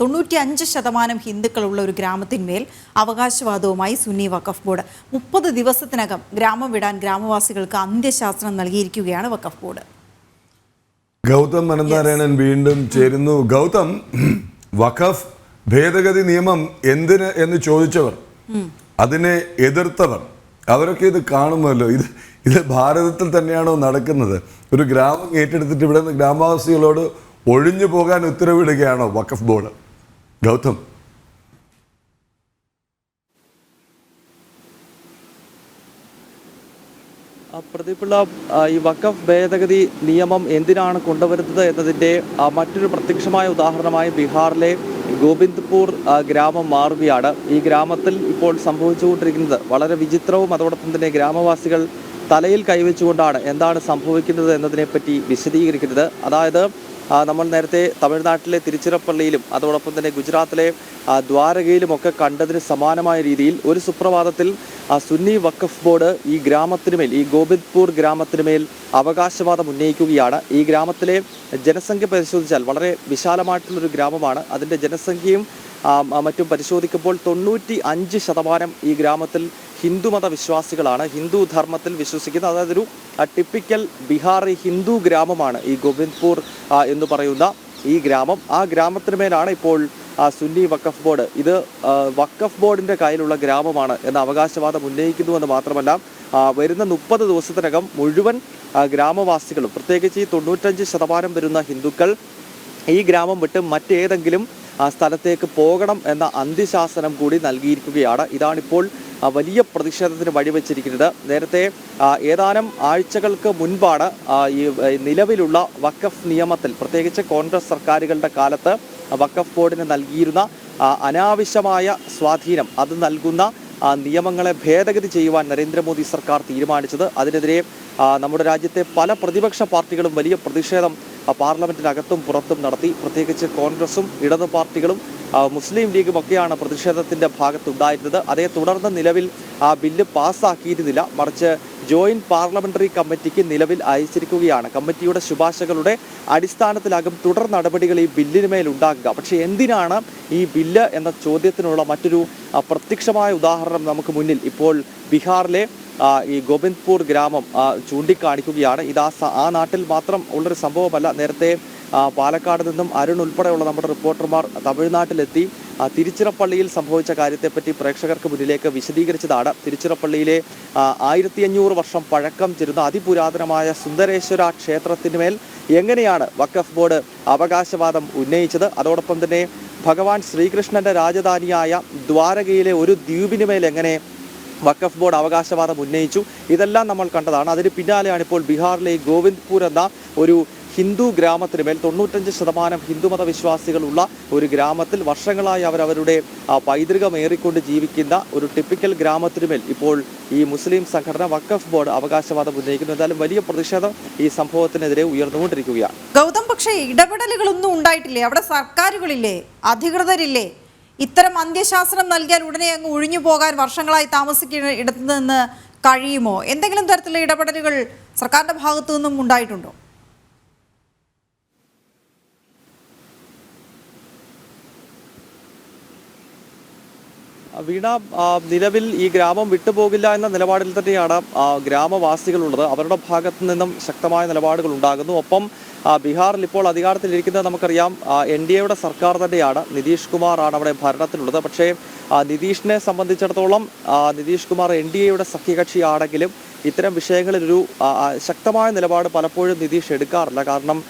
തൊണ്ണൂറ്റി അഞ്ച് ശതമാനം ഹിന്ദുക്കളുള്ള ഒരു ഗ്രാമത്തിന്മേൽ അവകാശവാദവുമായി സുന്നി വഖഫ് ബോർഡ്. മുപ്പത് ദിവസത്തിനകം ഗ്രാമം വിടാൻ ഗ്രാമവാസികൾക്ക് അന്ത്യശാസനം നൽകിയിരിക്കുകയാണ് വഖഫ് ബോർഡ്. ഗൗതം അനന്തനാരായണൻ വീണ്ടും ചേരുന്നു. ഗൗതം വഖഫ് ഭേദഗതി നിയമം എന്തിന് എന്ന് ചോദിച്ചവർ അതിനെ എതിർത്തവർ അവരൊക്കെ ഇത് കാണുമല്ലോ ഇത് ഇത് ഭാരതത്തിൽ തന്നെയാണോ നടക്കുന്നത്? ഒരു ഗ്രാമം ഏറ്റെടുത്തിട്ട് ഇവിടെ നിന്ന് ഗ്രാമവാസികളോട് ഒഴിഞ്ഞു പോകാൻ ഉത്തരവിടുകയാണോ വഖഫ് ബോർഡ്? ഗൗതം. ആ, ഈ വഖഫ് ഭേദഗതി നിയമം എന്തിനാണ് കൊണ്ടുവരുന്നത് എന്നതിന്റെ മറ്റൊരു പ്രത്യക്ഷമായ ഉദാഹരണമായി ബീഹാറിലെ ഗോവിന്ദ്പൂർ ഗ്രാമം മാറുകയാണ്. ഈ ഗ്രാമത്തിൽ ഇപ്പോൾ സംഭവിച്ചുകൊണ്ടിരിക്കുന്നത് വളരെ വിചിത്രവും അതോടൊപ്പം തന്നെ ഗ്രാമവാസികൾ തലയിൽ കൈവച്ചുകൊണ്ടാണ് എന്താണ് സംഭവിക്കുന്നത് എന്നതിനെപ്പറ്റി വിശദീകരിക്കുന്നത്. അതായത് നമ്മൾ നേരത്തെ തമിഴ്നാട്ടിലെ തിരുച്ചിറപ്പള്ളിയിലും അതോടൊപ്പം തന്നെ ഗുജറാത്തിലെ ദ്വാരകയിലുമൊക്കെ കണ്ടതിന് സമാനമായ രീതിയിൽ ഒരു സുപ്രഭാതത്തിൽ സുന്നി വഖഫ് ബോർഡ് ഈ ഗ്രാമത്തിനുമേൽ ഈ ഗോബിന്ദ്പൂർ ഗ്രാമത്തിനുമേൽ അവകാശവാദം ഉന്നയിക്കുകയാണ്. ഈ ഗ്രാമത്തിലെ ജനസംഖ്യ പരിശോധിച്ചാൽ വളരെ വിശാലമായിട്ടുള്ളൊരു ഗ്രാമമാണ്. അതിന്റെ ജനസംഖ്യയും മറ്റും പരിശോധിക്കുമ്പോൾ തൊണ്ണൂറ്റി അഞ്ച് ശതമാനം ഈ ഗ്രാമത്തിൽ ഹിന്ദുമത വിശ്വാസികളാണ് ഹിന്ദു ധർമ്മത്തിൽ വിശ്വസിക്കുന്ന അതായത് ഒരു ടിപ്പിക്കൽ ബീഹാറി ഹിന്ദു ഗ്രാമമാണ് ഈ ഗോവിന്ദ്പൂർ എന്ന് പറയുന്ന ഈ ഗ്രാമം. ആ ഗ്രാമത്തിന് മേലാണ് ഇപ്പോൾ സുന്നി വക്കഫ് ബോർഡ്. ഇത് വക്കഫ് ബോർഡിന്റെ കയ്യിലുള്ള ഗ്രാമമാണ് എന്ന അവകാശവാദം ഉന്നയിക്കുന്നുവെന്ന് മാത്രമല്ല വരുന്ന മുപ്പത് ദിവസത്തിനകം മുഴുവൻ ഗ്രാമവാസികളും പ്രത്യേകിച്ച് ഈ തൊണ്ണൂറ്റഞ്ച് ശതമാനം വരുന്ന ഹിന്ദുക്കൾ ഈ ഗ്രാമം വിട്ട് മറ്റേതെങ്കിലും ആ സ്ഥലത്തേക്ക് പോകണം എന്ന അന്ത്യശാസനം കൂടി നൽകിയിരിക്കുകയാണ്. ഇതാണിപ്പോൾ വലിയ പ്രതിഷേധത്തിന് വഴിവെച്ചിരിക്കുന്നത്. നേരത്തെ ഏതാനും ആഴ്ചകൾക്ക് മുൻപാണ് ഈ നിലവിലുള്ള വക്കഫ് നിയമത്തിൽ പ്രത്യേകിച്ച് കോൺഗ്രസ് സർക്കാരുകളുടെ കാലത്ത് വക്കഫ് ബോർഡിന് നൽകിയിരുന്ന അനാവശ്യമായ സ്വാധീനം അത് നൽകുന്ന നിയമങ്ങളെ ഭേദഗതി ചെയ്യുവാൻ നരേന്ദ്രമോദി സർക്കാർ തീരുമാനിച്ചത്. അതിനെതിരെ നമ്മുടെ രാജ്യത്തെ പല പ്രതിപക്ഷ പാർട്ടികളും വലിയ പ്രതിഷേധം പാർലമെന്റിനകത്തും പുറത്തും നടത്തി പ്രത്യേകിച്ച് കോൺഗ്രസും ഇടതു പാർട്ടികളും മുസ്ലിം ലീഗും ഒക്കെയാണ് പ്രതിഷേധത്തിന്റെ ഭാഗത്തുണ്ടായിരുന്നത്. അതേ തുടർന്ന് നിലവിൽ ആ ബില്ല് പാസ്സാക്കിയിരുന്നില്ല. മറിച്ച് ജോയിന്റ് പാർലമെന്ററി കമ്മിറ്റിക്ക് നിലവിൽ അയച്ചിരിക്കുകയാണ്. കമ്മിറ്റിയുടെ ശുപാർശകളുടെ അടിസ്ഥാനത്തിലാകും തുടർ നടപടികൾ ഈ ബില്ലിനുമേൽ ഉണ്ടാകുക. പക്ഷേ എന്തിനാണ് ഈ ബില്ല് എന്ന ചോദ്യത്തിനുള്ള മറ്റൊരു പ്രത്യക്ഷമായ ഉദാഹരണം നമുക്ക് മുന്നിൽ. ഇപ്പോൾ ബീഹാറിലെ ഈ ഗോവിന്ദ്പൂർ ഗ്രാമം ചൂണ്ടിക്കാണിക്കുകയാണ്. ഇത് ആ ആ നാട്ടിൽ മാത്രം ഉള്ളൊരു സംഭവമല്ല. നേരത്തെ പാലക്കാട് നിന്നും അരുൺ ഉൾപ്പെടെയുള്ള നമ്മുടെ റിപ്പോർട്ടർമാർ തമിഴ്നാട്ടിലെത്തി. തിരുച്ചിറപ്പള്ളിയിൽ സംഭവിച്ച കാര്യത്തെപ്പറ്റി പ്രേക്ഷകർക്ക് മുന്നിലേക്ക് വിശദീകരിച്ചതാണ്. തിരുച്ചിറപ്പള്ളിയിലെ ആയിരത്തി അഞ്ഞൂറ് വർഷം പഴക്കം ചെരുന്ന അതിപുരാതനമായ സുന്ദരേശ്വര ക്ഷേത്രത്തിനുമേൽ എങ്ങനെയാണ് വഖഫ് ബോർഡ് അവകാശവാദം ഉന്നയിച്ചത്? അതോടൊപ്പം തന്നെ ഭഗവാൻ ശ്രീകൃഷ്ണന്റെ രാജധാനിയായ ദ്വാരകയിലെ ഒരു ദ്വീപിനുമേൽ എങ്ങനെ വഖഫ് ബോർഡ് അവകാശവാദം ഉന്നയിച്ചു. ഇതെല്ലാം നമ്മൾ കണ്ടതാണ്. അതിന് പിന്നാലെയാണ് ഇപ്പോൾ ബീഹാറിലെ ഗോവിന്ദ്പൂർ എന്ന ഒരു ഹിന്ദു ഗ്രാമത്തിന് മേൽ തൊണ്ണൂറ്റഞ്ച് ശതമാനം ഹിന്ദുമത വിശ്വാസികളുള്ള ഒരു ഗ്രാമത്തിൽ വർഷങ്ങളായി അവർ അവരുടെ ആ, പൈതൃകം ഏറിക്കൊണ്ട് ജീവിക്കുന്ന ഒരു ടിപ്പിക്കൽ ഗ്രാമത്തിനുമേൽ ഇപ്പോൾ ഈ മുസ്ലിം സംഘടന വഖഫ് ബോർഡ് അവകാശവാദം ഉന്നയിക്കുന്നു. എന്തായാലും വലിയ പ്രതിഷേധം ഈ സംഭവത്തിനെതിരെ ഉയർന്നുകൊണ്ടിരിക്കുകയാണ്. ഗൗതം പക്ഷേ ഇടപെടലുകളൊന്നും ഉണ്ടായിട്ടില്ലേ? അവിടെ സർക്കാരുകളില്ലേ? അധികൃതരില്ലേ? ഇത്തരം അന്ത്യശാസ്ത്രം നൽകിയാൽ ഉടനെ അങ്ങ് ഒഴിഞ്ഞു പോകാൻ വർഷങ്ങളായി താമസിക്കുന്ന ഇടത്തു നിന്ന് കഴിയുമോ? എന്തെങ്കിലും തരത്തിലുള്ള ഇടപെടലുകൾ സർക്കാരിന്റെ ഭാഗത്തു നിന്നും ഉണ്ടായിട്ടുണ്ടോ? വീണ നിലവിൽ ഈ ഗ്രാമം വിട്ടുപോകില്ല എന്ന നിലപാടിൽ തന്നെയാണ് ഗ്രാമവാസികളുള്ളത്. അവരുടെ ഭാഗത്തു നിന്നും ശക്തമായ നിലപാടുകൾ ഉണ്ടാകുന്നു. ഒപ്പം ബീഹാറിൽ ഇപ്പോൾ അധികാരത്തിലിരിക്കുന്നത് നമുക്കറിയാം എൻ ഡി എയുടെ സർക്കാർ തന്നെയാണ്. നിതീഷ് കുമാർ ആണ് അവിടെ ഭരണത്തിലുള്ളത്. പക്ഷേ നിതീഷിനെ സംബന്ധിച്ചിടത്തോളം നിതീഷ് കുമാർ എൻ ഡി എയുടെ സഖ്യകക്ഷിയാണെങ്കിലും ഇത്തരം വിഷയങ്ങളിലൊരു ആ, ആ, ശക്തമായ നിലപാട് പലപ്പോഴും നിതീഷ് എടുക്കാറില്ല. കാരണം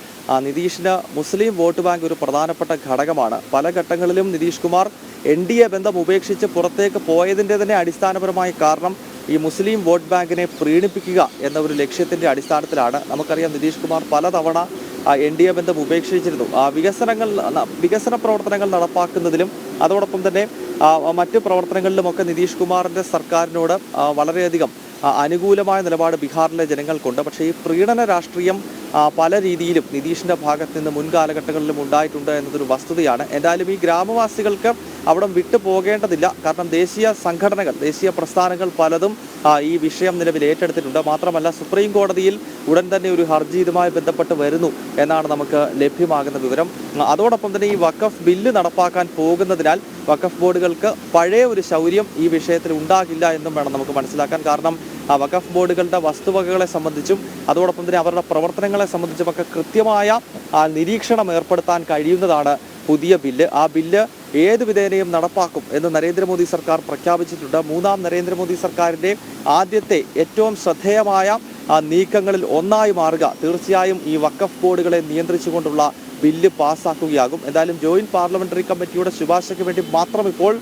നിതീഷിന് മുസ്ലിം വോട്ട് ബാങ്ക് ഒരു പ്രധാനപ്പെട്ട ഘടകമാണ്. പല ഘട്ടങ്ങളിലും Nitish Kumar N D A ബന്ധം ഉപേക്ഷിച്ച് പുറത്തേക്ക് പോയതിന്റെ തന്നെ അടിസ്ഥാനപരമായ കാരണം ഈ മുസ്ലിം വോട്ട് ബാങ്കിനെ പ്രീണിപ്പിക്കുക എന്ന ഒരു ലക്ഷ്യത്തിന്റെ അടിസ്ഥാനത്തിലാണ്. നമുക്കറിയാം നിതീഷ് കുമാർ പലതവണ എൻ ഡി എ ബന്ധം ഉപേക്ഷിച്ചിരുന്നു. വികസനങ്ങൾ വികസന പ്രവർത്തനങ്ങൾ നടപ്പാക്കുന്നതിലും അതോടൊപ്പം തന്നെ മറ്റ് പ്രവർത്തനങ്ങളിലുമൊക്കെ നിതീഷ് കുമാറിന്റെ സർക്കാരിനോട് വളരെയധികം അനുകൂലമായ നിലപാട് ബീഹാറിലെ ജനങ്ങൾക്കുണ്ട്. പക്ഷേ ഈ പ്രീണന രാഷ്ട്രീയം പല രീതിയിലും നിതീഷിന്റെ ഭാഗത്ത് നിന്ന് മുൻകാലഘട്ടങ്ങളിലും ഉണ്ടായിട്ടുണ്ട് എന്നതൊരു വസ്തുതയാണ്. എന്തായാലും ഈ ഗ്രാമവാസികൾക്ക് അവിടെ വിട്ടു പോകേണ്ടതില്ല. കാരണം ദേശീയ സംഘടനകൾ ദേശീയ പ്രസ്ഥാനങ്ങൾ പലതും ഈ വിഷയം നിലവിൽ ഏറ്റെടുത്തിട്ടുണ്ട്. മാത്രമല്ല സുപ്രീം കോടതിയിൽ ഉടൻ തന്നെ ഒരു ഹർജി ഇതുമായി ബന്ധപ്പെട്ട് വരുന്നു എന്നാണ് നമുക്ക് ലഭ്യമാകുന്ന വിവരം. അതോടൊപ്പം തന്നെ ഈ വഖഫ് ബില്ല് നടപ്പാക്കാൻ പോകുന്നതിനാൽ വഖഫ് ബോർഡുകൾക്ക് പഴയ ഒരു ശൗര്യം ഈ വിഷയത്തിൽ ഉണ്ടാകില്ല എന്നും വേണം നമുക്ക് മനസ്സിലാക്കാൻ. കാരണം ആ വഖഫ് ബോർഡുകളുടെ വസ്തുവകകളെ സംബന്ധിച്ചും അതോടൊപ്പം തന്നെ അവരുടെ പ്രവർത്തനങ്ങളെ സംബന്ധിച്ചുമൊക്കെ കൃത്യമായ ആ, നിരീക്ഷണം ഏർപ്പെടുത്താൻ കഴിയുന്നതാണ് പുതിയ ബില്ല്. ആ ബില്ല് ഏത് വിധേനയും നടപ്പാക്കും എന്ന് നരേന്ദ്രമോദി സർക്കാർ പ്രഖ്യാപിച്ചിട്ടുണ്ട്. മൂന്നാം നരേന്ദ്രമോദി സർക്കാരിന്റെ ആദ്യത്തെ ഏറ്റവും ശ്രദ്ധേയമായ നീക്കങ്ങളിൽ ഒന്നായി മാറുക തീർച്ചയായും ഈ വക്കഫ് ബോർഡുകളെ നിയന്ത്രിച്ചുകൊണ്ടുള്ള ബില്ല് പാസ്സാക്കുകയാകും. എന്തായാലും ജോയിന്റ് പാർലമെന്ററി കമ്മിറ്റിയുടെ ശുപാർശയ്ക്ക് വേണ്ടി മാത്രം ഇപ്പോൾ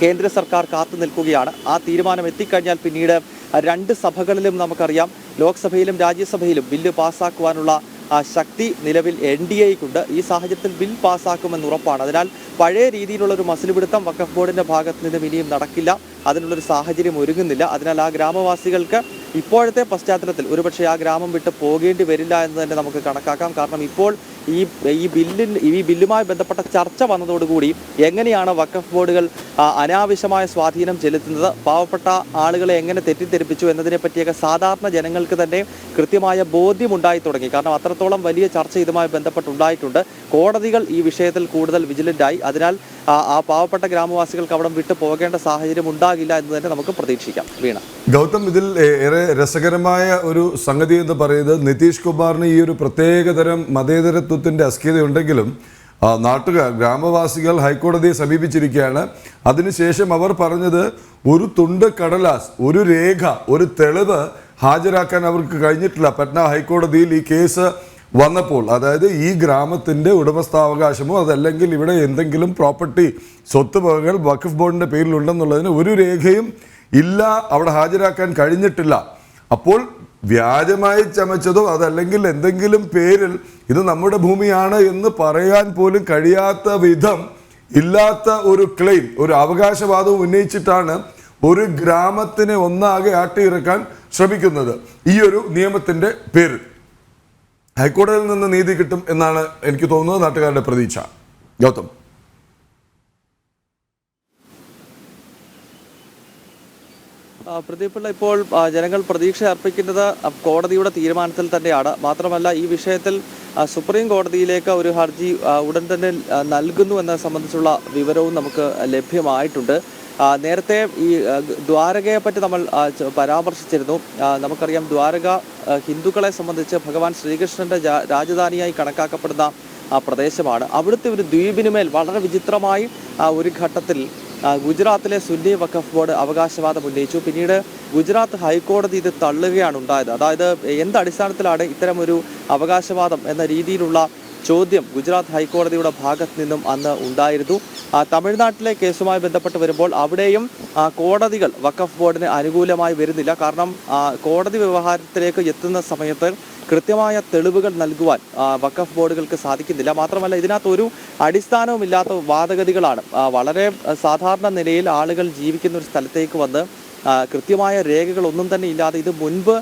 കേന്ദ്ര സർക്കാർ കാത്തു നിൽക്കുകയാണ് ആ തീരുമാനം എത്തിക്കഴിഞ്ഞാൽ പിന്നീട് രണ്ട് സഭകളിലും നമുക്കറിയാം. ലോക്സഭയിലും രാജ്യസഭയിലും ബില്ല് പാസ്സാക്കുവാനുള്ള ആ, ശക്തി നിലവിൽ എൻ ഡി എക്കുണ്ട് ഈ സാഹചര്യത്തിൽ ബിൽ പാസ്സാക്കുമെന്ന് ഉറപ്പാണ്. അതിനാൽ പഴയ രീതിയിലുള്ള ഒരു മസിലുപിടുത്തം വഖഫ് ബോർഡിന്റെ ഭാഗത്ത് നിന്നും ഇനിയും നടക്കില്ല. അതിനുള്ളൊരു സാഹചര്യം ഒരുങ്ങുന്നില്ല. അതിനാൽ ആ ഗ്രാമവാസികൾക്ക് ഇപ്പോഴത്തെ പശ്ചാത്തലത്തിൽ ഒരുപക്ഷെ ആ ഗ്രാമം വിട്ട് പോകേണ്ടി വരില്ല എന്ന് തന്നെ നമുക്ക് കണക്കാക്കാം. കാരണം ഇപ്പോൾ ഈ ഈ ബില്ലിൽ ഈ ബില്ലുമായി ബന്ധപ്പെട്ട ചർച്ച വന്നതോടുകൂടി എങ്ങനെയാണ് വഖഫ് ബോർഡുകൾ അനാവശ്യമായ സ്വാധീനം ചെലുത്തുന്നത്? പാവപ്പെട്ട ആളുകളെ എങ്ങനെ തെറ്റിദ്ധരിപ്പിച്ചു എന്നതിനെ പറ്റിയൊക്കെ സാധാരണ ജനങ്ങൾക്ക് തന്നെ കൃത്യമായ ബോധ്യമുണ്ടായി തുടങ്ങി. കാരണം അത്രത്തോളം വലിയ ചർച്ച ഇതുമായി ബന്ധപ്പെട്ടുണ്ടായിട്ടുണ്ട്. കോടതികൾ ഈ വിഷയത്തിൽ കൂടുതൽ വിജിലന്റായി അതിനാൽ ആ പാവപ്പെട്ട ഗ്രാമവാസികൾക്ക് അവിടെ വിട്ടു പോകേണ്ട സാഹചര്യം ഉണ്ടാകില്ല എന്ന് തന്നെ നമുക്ക് പ്രതീക്ഷിക്കാം. വീണ. ഗൗതം ഇതിൽ ഏറെ രസകരമായ ഒരു സംഗതി എന്ന് പറയുന്നത് നിതീഷ് കുമാറിന് ഈ ഒരു പ്രത്യേകതരം മതേതരത്വത്തിന്റെ ആ, നാട്ടുകാർ ഗ്രാമവാസികൾ ഹൈക്കോടതിയെ സമീപിച്ചിരിക്കുകയാണ്. അതിനുശേഷം അവർ പറഞ്ഞത് ഒരു തുണ്ട് കടലാസ് ഒരു രേഖ ഒരു തെളിവ് ഹാജരാക്കാൻ അവർക്ക് കഴിഞ്ഞിട്ടില്ല. പട്ന ഹൈക്കോടതിയിൽ ഈ കേസ് വന്നപ്പോൾ അതായത് ഈ ഗ്രാമത്തിന്റെ ഉടമസ്ഥാവകാശമോ അതല്ലെങ്കിൽ ഇവിടെ എന്തെങ്കിലും പ്രോപ്പർട്ടി സ്വത്ത് വകകൾ വഖഫ് ബോർഡിന്റെ പേരിലുണ്ടെന്നുള്ളതിന് ഒരു രേഖയും ഇല്ല അവിടെ ഹാജരാക്കാൻ കഴിഞ്ഞിട്ടില്ല. അപ്പോൾ വ്യാജമായി ചമച്ചതോ അതല്ലെങ്കിൽ എന്തെങ്കിലും പേരിൽ ഇത് നമ്മുടെ ഭൂമിയാണ് എന്ന് പറയാൻ പോലും കഴിയാത്ത വിധം ഇല്ലാത്ത ഒരു ക്ലെയിം ഒരു അവകാശവാദവും ഉന്നയിച്ചിട്ടാണ് ഒരു ഗ്രാമത്തിനെ ഒന്നാകെ ആട്ടിയിറക്കാൻ ശ്രമിക്കുന്നത് ഈ ഒരു നിയമത്തിന്റെ പേര് ഹൈക്കോടതിയിൽ നിന്ന് നീതി കിട്ടും എന്നാണ് എനിക്ക് തോന്നുന്നത് നാട്ടുകാരുടെ പ്രതീക്ഷ. ഗൗതം. ആ, പ്രദീപ് പിള്ള ഇപ്പോൾ ജനങ്ങൾ പ്രതീക്ഷ അർപ്പിക്കുന്നത് കോടതിയുടെ തീരുമാനത്തിൽ തന്നെയാണ്. മാത്രമല്ല ഈ വിഷയത്തിൽ സുപ്രീം കോടതിയിലേക്ക് ഒരു ഹർജി ഉടൻ തന്നെ നൽകുന്നു എന്നത് സംബന്ധിച്ചുള്ള വിവരവും നമുക്ക് ലഭ്യമായിട്ടുണ്ട്. നേരത്തെ ഈ ദ്വാരകയെപ്പറ്റി ദ്വാരകയെ പറ്റി നമ്മൾ പരാമർശിച്ചിരുന്നു. നമുക്കറിയാം ദ്വാരക ഹിന്ദുക്കളെ സംബന്ധിച്ച് ഭഗവാൻ ശ്രീകൃഷ്ണന്റെ രാജധാനിയായി കണക്കാക്കപ്പെടുന്ന പ്രദേശമാണ്. അവിടുത്തെ ഒരു ദ്വീപിനുമേൽ വളരെ വിചിത്രമായി ഒരു ഘട്ടത്തിൽ ഗുജറാത്തിലെ സുന്നി വഖഫ് ബോർഡ് അവകാശവാദം ഉന്നയിച്ചു. പിന്നീട് ഗുജറാത്ത് ഹൈക്കോടതി ഇത് തള്ളുകയാണ് ഉണ്ടായത്. അതായത് എന്ത് അടിസ്ഥാനത്തിലാണ് ഇത്തരമൊരു അവകാശവാദം എന്ന രീതിയിലുള്ള ചോദ്യം ഗുജറാത്ത് ഹൈക്കോടതിയുടെ ഭാഗത്ത് നിന്നും അന്ന് ഉണ്ടായിരുന്നു. തമിഴ്നാട്ടിലെ കേസുമായി ബന്ധപ്പെട്ട് വരുമ്പോൾ അവിടെയും കോടതികൾ വഖഫ് ബോർഡിന് അനുകൂലമായി വരുന്നില്ല. കാരണം കോടതി വ്യവഹാരത്തിലേക്ക് എത്തുന്ന സമയത്ത് കൃത്യമായ തെളിവുകൾ നൽകുവാൻ വഖഫ് ബോർഡുകൾക്ക് സാധിക്കുന്നില്ല. മാത്രമല്ല ഇതിനകത്ത് ഒരു അടിസ്ഥാനവുമില്ലാത്ത വാദഗതികളാണ്. വളരെ സാധാരണ നിലയിൽ ആളുകൾ ജീവിക്കുന്ന ഒരു സ്ഥലത്തേക്ക് വന്ന് കൃത്യമായ രേഖകളൊന്നും തന്നെ ഇല്ലാതെ ഇത് മുൻപ്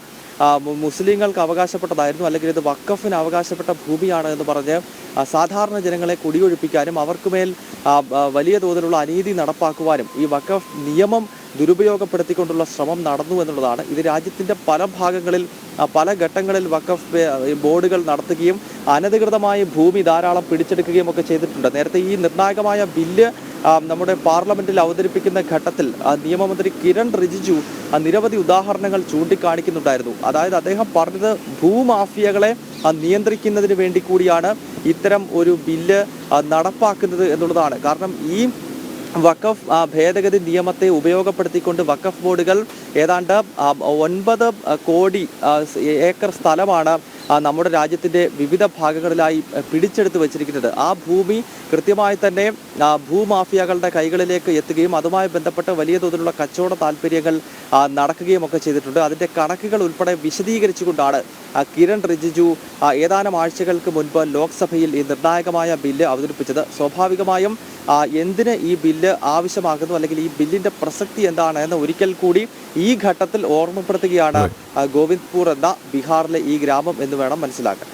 മുസ്ലിങ്ങൾക്ക് അവകാശപ്പെട്ടതായിരുന്നു അല്ലെങ്കിൽ ഇത് വക്കഫിന് അവകാശപ്പെട്ട ഭൂമിയാണ് എന്ന് പറഞ്ഞ് സാധാരണ ജനങ്ങളെ കുടിയൊഴിപ്പിക്കാനും അവർക്കുമേൽ വലിയ തോതിലുള്ള അനീതി നടപ്പാക്കുവാനും ഈ വക്കഫ് നിയമം ദുരുപയോഗപ്പെടുത്തിക്കൊണ്ടുള്ള ശ്രമം നടന്നു എന്നുള്ളതാണ്. ഇത് രാജ്യത്തിന്റെ പല ഭാഗങ്ങളിൽ പല ഘട്ടങ്ങളിൽ വക്കഫ് ബോർഡുകൾ നടത്തുകയും അനധികൃതമായ ഭൂമി ധാരാളം പിടിച്ചെടുക്കുകയും ഒക്കെ ചെയ്തിട്ടുണ്ട്. നേരത്തെ ഈ നിർണായകമായ ബില്ല് നമ്മുടെ പാർലമെന്റിൽ അവതരിപ്പിക്കുന്ന ഘട്ടത്തിൽ നിയമമന്ത്രി കിരൺ റിജിജു നിരവധി ഉദാഹരണങ്ങൾ ചൂണ്ടിക്കാണിക്കുന്നുണ്ടായിരുന്നു. അതായത് അദ്ദേഹം പറഞ്ഞത് ഭൂമാഫിയകളെ നിയന്ത്രിക്കുന്നതിന് വേണ്ടി കൂടിയാണ് ഇത്തരം ഒരു ബില്ല് നടപ്പാക്കുന്നത് എന്നുള്ളതാണ്. കാരണം ഈ വഖഫ് ഭേദഗതി നിയമത്തെ ഉപയോഗപ്പെടുത്തിക്കൊണ്ട് വഖഫ് ബോർഡുകൾ ഏതാണ്ട് ഒൻപത് കോടി ഏക്കർ സ്ഥലമാണ് നമ്മുടെ രാജ്യത്തിന്റെ വിവിധ ഭാഗങ്ങളിലായി പിടിച്ചെടുത്ത് വച്ചിരിക്കുന്നത്. ആ ഭൂമി കൃത്യമായി തന്നെ ഭൂമാഫിയകളുടെ കൈകളിലേക്ക് എത്തുകയും അതുമായി ബന്ധപ്പെട്ട് വലിയ തോതിലുള്ള കച്ചവട താല്പര്യങ്ങൾ നടക്കുകയും ഒക്കെ ചെയ്തിട്ടുണ്ട്. അതിന്റെ കണക്കുകൾ ഉൾപ്പെടെ വിശദീകരിച്ചുകൊണ്ടാണ് കിരൺ റിജിജു ഏതാനും ആഴ്ചകൾക്ക് മുൻപ് ലോക്സഭയിൽ ഈ നിർണായകമായ ബില്ല് അവതരിപ്പിച്ചത്. സ്വാഭാവികമായും എന്തിന് ഈ ബില്ല് ആവശ്യമാകുന്നു അല്ലെങ്കിൽ ഈ ബില്ലിന്റെ പ്രസക്തി എന്താണ് എന്ന് ഒരിക്കൽ കൂടി ഈ ഘട്ടത്തിൽ ഓർമ്മപ്പെടുത്തുകയാണ് ഗോവിന്ദ്പൂർ എന്ന ബീഹാറിലെ ഈ ഗ്രാമം എന്ന് വേണം മനസ്സിലാക്കാൻ.